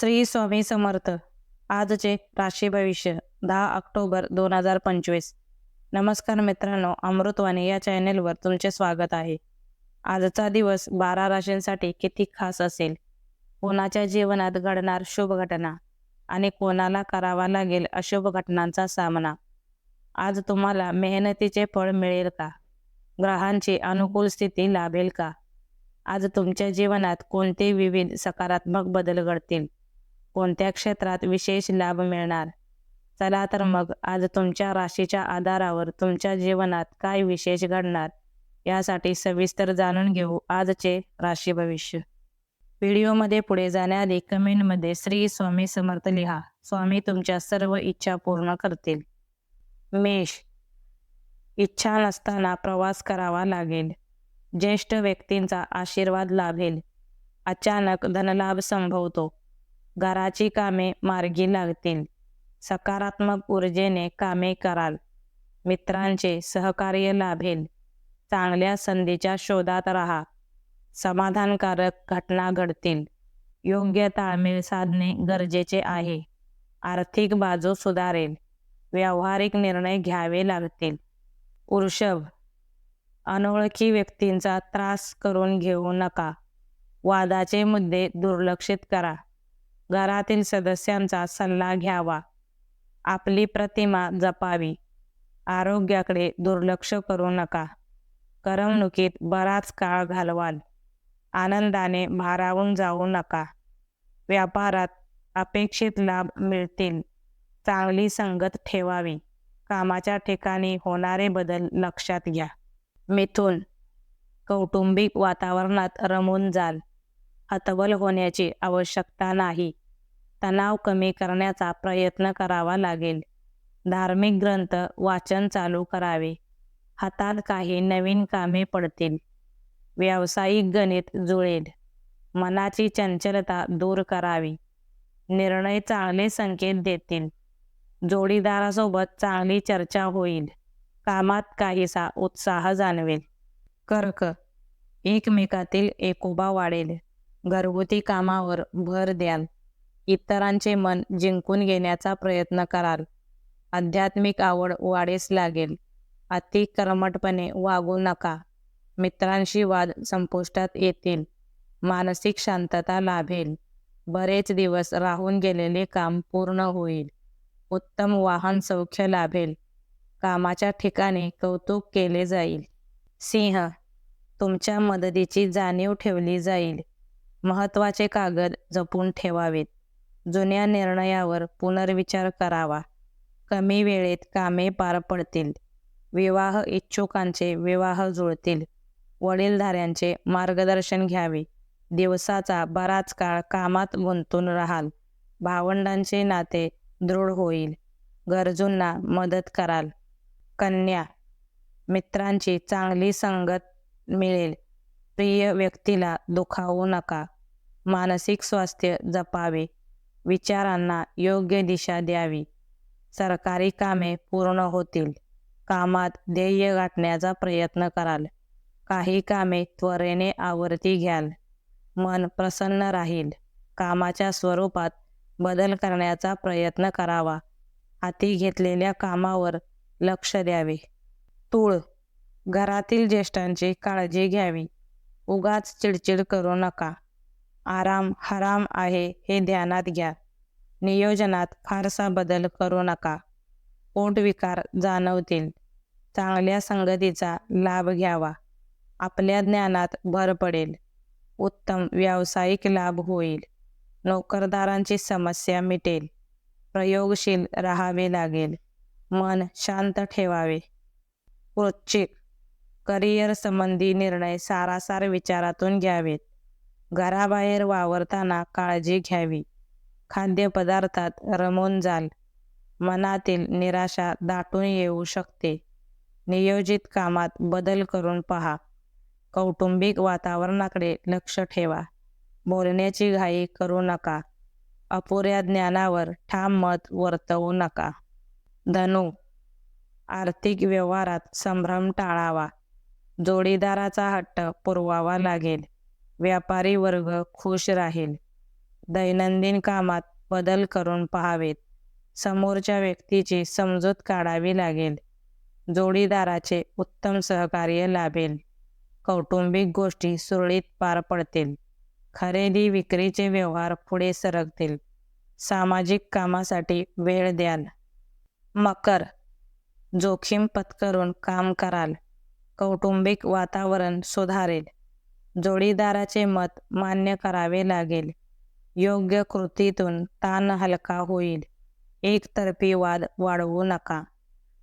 श्री स्वामी समर्थ. आजचे राशी भविष्य दहा ऑक्टोबर दोन हजार पंचवीस. नमस्कार मित्रांनो अमृतवाणी या चॅनेलवर तुमचे स्वागत आहे. आजचा दिवस बारा राशींसाठी किती खास असेल? कोणाच्या जीवनात घडणार शुभ घटना आणि कोणाला करावा लागेल अशुभ घटनांचा सामना? आज तुम्हाला मेहनतीचे फळ मिळेल का? ग्रहांची अनुकूल स्थिती लाभेल का? आज तुमच्या जीवनात कोणते विविध सकारात्मक बदल घडतील? कोणत्या क्षेत्रात विशेष लाभ मिळणार? चला तर मग आज तुमच्या राशीच्या आधारावर तुमच्या जीवनात काय विशेष घडणार यासाठी सविस्तर जाणून घेऊ आजचे राशी भविष्य. व्हिडिओमध्ये पुढे जाण्याआधी कमेंटमध्ये श्री स्वामी समर्थ लिहा. स्वामी तुमच्या सर्व इच्छा पूर्ण करतील. मेष. इच्छा नसताना प्रवास करावा लागेल. ज्येष्ठ व्यक्तींचा आशीर्वाद लाभेल. अचानक धनलाभ संभवतो. घराची कामे मार्गी लागतील. सकारात्मक ऊर्जेने कामे कराल. मित्रांचे सहकार्य लाभेल. चांगल्या संधीच्या शोधात राहा. समाधानकारक घटना घडतील. योग्य ताळमेळ साधणे गरजेचे आहे. आर्थिक बाजू सुधारेल. व्यावहारिक निर्णय घ्यावे लागतील. वृषभ अनोळखी व्यक्तींचा त्रास करून घेऊ नका. वादाचे मुद्दे दुर्लक्षित करा. घरातील सदस्यांचा सल्ला घ्यावा. आपली प्रतिमा जपावी. आरोग्याकडे दुर्लक्ष करू नका. करमणुकीत बराच काळ घालवाल. आनंदाने भारावून जाऊ नका. व्यापारात अपेक्षित लाभ मिळतील. चांगली संगत ठेवावी. कामाच्या ठिकाणी होणारे बदल लक्षात घ्या. मिथून कौटुंबिक वातावरणात रमून जाल. हतबल होण्याची आवश्यकता नाही. तणाव कमी करण्याचा प्रयत्न करावा लागेल. धार्मिक ग्रंथ वाचन चालू करावे. हातात काही नवीन कामे पडतील. व्यावसायिक गणित जुळेल. मनाची चंचलता दूर करावी. निर्णय चांगले संकेत देतील. जोडीदारासोबत चांगली चर्चा होईल. कामात काहीसा उत्साह जाणवेल. कर्क. एकमेकातील एकोबा वाढेल. घरगुती कामावर भर द्याल. इतरांचे मन जिंकून घेण्याचा प्रयत्न कराल. आध्यात्मिक आवड वाढीस लागेल. अति कर्मटपणे वागू नका. मित्रांशी वाद संपुष्टात येतील. मानसिक शांतता लाभेल. बरेच दिवस राहून गेलेले काम पूर्ण होईल. उत्तम वाहन सौख्य लाभेल. कामाच्या ठिकाणी कौतुक केले जाईल. सिंह तुमच्या मदतीची जाणीव ठेवली जाईल. महत्त्वाचे कागद जपून ठेवावेत. जुन्या निर्णयावर पुनर्विचार करावा. कमी वेळेत कामे पार पडतील. विवाह इच्छुकांचे विवाह जुळतील. वडीलधाऱ्यांचे मार्गदर्शन घ्यावे. दिवसाचा बराच काळ कामात गुंतून राहाल. भावंडांचे नाते दृढ होईल. गरजूंना मदत कराल. कन्या मित्रांची चांगली संगत मिळेल. प्रिय व्यक्तीला दुखावू नका. मानसिक स्वास्थ्य जपावे. विचारांना योग्य दिशा द्यावी. सरकारी कामे पूर्ण होतील. कामात ध्येय गाठण्याचा प्रयत्न कराल. काही कामे त्वरेने आवर्ती घ्याल. मन प्रसन्न राहील. कामाच्या स्वरूपात बदल करण्याचा प्रयत्न करावा. हाती घेतलेल्या कामावर लक्ष द्यावे. तूळ. घरातील ज्येष्ठांची काळजी घ्यावी. उगाच चिडचिड करू नका. आराम हराम आहे हे ध्यानात घ्या. नियोजनात फारसा बदल करू नका. पोटविकार जाणवतील. चांगल्या संगतीचा लाभ घ्यावा. आपल्या ज्ञानात भर पडेल. उत्तम व्यावसायिक लाभ होईल. नोकरदारांची समस्या मिटेल. प्रयोगशील राहावे लागेल. मन शांत ठेवावे. वृश्चिक करिअर संबंधी निर्णय सारासार विचारातून घ्यावेत. घराबाहेर वावरताना काळजी घ्यावी. खाद्यपदार्थात रमून जाल. मनातील निराशा दाटून येऊ शकते. नियोजित कामात बदल करून पहा. कौटुंबिक वातावरणाकडे लक्ष ठेवा. बोलण्याची घाई करू नका. अपुऱ्या ज्ञानावर ठाम मत वर्तवू नका. धनु आर्थिक व्यवहारात संभ्रम टाळावा. जोडीदाराचा हट्ट पुरवावा लागेल. व्यापारी वर्ग खुश राहील. दैनंदिन कामात बदल करून पहावेत. समोरच्या व्यक्तीची समजूत काढावी लागेल. जोडीदाराचे उत्तम सहकार्य लाभेल. कौटुंबिक गोष्टी सुरळीत पार पडतील. खरेदी विक्रीचे व्यवहार पुढे सरकतील. सामाजिक कामासाठी वेळ द्याल. मकर. जोखीम पत्करून काम कराल. कौटुंबिक वातावरण सुधारेल. जोडीदाराचे मत मान्य करावे लागेल. योग्य कृतीतून ताण हलका होईल. एकतर्फी वाद वाढवू नका.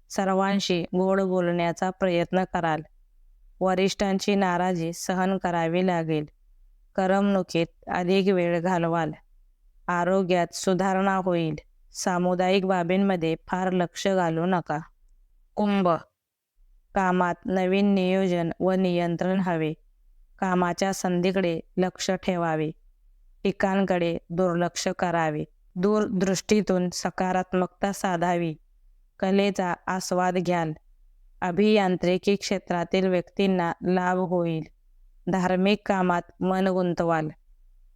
सर्वांशी गोड बोलण्याचा प्रयत्न कराल. वरिष्ठांची नाराजी सहन करावी लागेल. करमणुकीत अधिक वेळ घालवाल. आरोग्यात सुधारणा होईल. सामुदायिक बाबींमध्ये फार लक्ष घालू नका. कुंभ कामात नवीन नियोजन व नियंत्रण हवे. कामाच्या संधीकडे लक्ष ठेवावे. पिकांकडे दुर्लक्ष करावे. दूरदृष्टीतून सकारात्मकता साधावी. कलेचा आस्वाद घ्याल. अभियांत्रिकी क्षेत्रातील व्यक्तींना लाभ होईल. धार्मिक कामात मन गुंतवाल.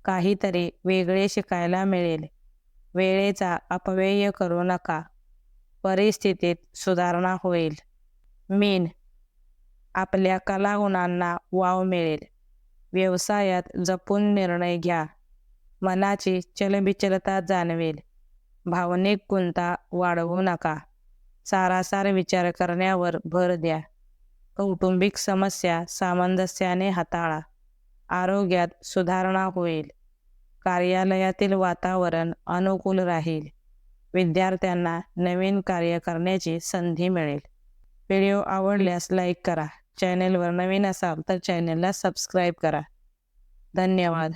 काहीतरी वेगळे शिकायला मिळेल. वेळेचा अपव्यय करू नका. परिस्थितीत सुधारणा होईल. मेन आपल्या कलागुणांना वाव मिळेल. व्यवसायात जपून निर्णय घ्या. मनाची चलबिचलता जाणवेल. भावनिक गुंता वाढवू नका. सारासार विचार करण्यावर भर द्या. कौटुंबिक समस्या सामंजस्याने हाताळा. आरोग्यात सुधारणा होईल. कार्यालयातील वातावरण अनुकूल राहील. विद्यार्थ्यांना नवीन कार्य करण्याची संधी मिळेल. व्हिडिओ आवडल्यास लाईक करा. चॅनेलवर नवीन असाल तर चॅनेलला सबस्क्राईब करा. धन्यवाद.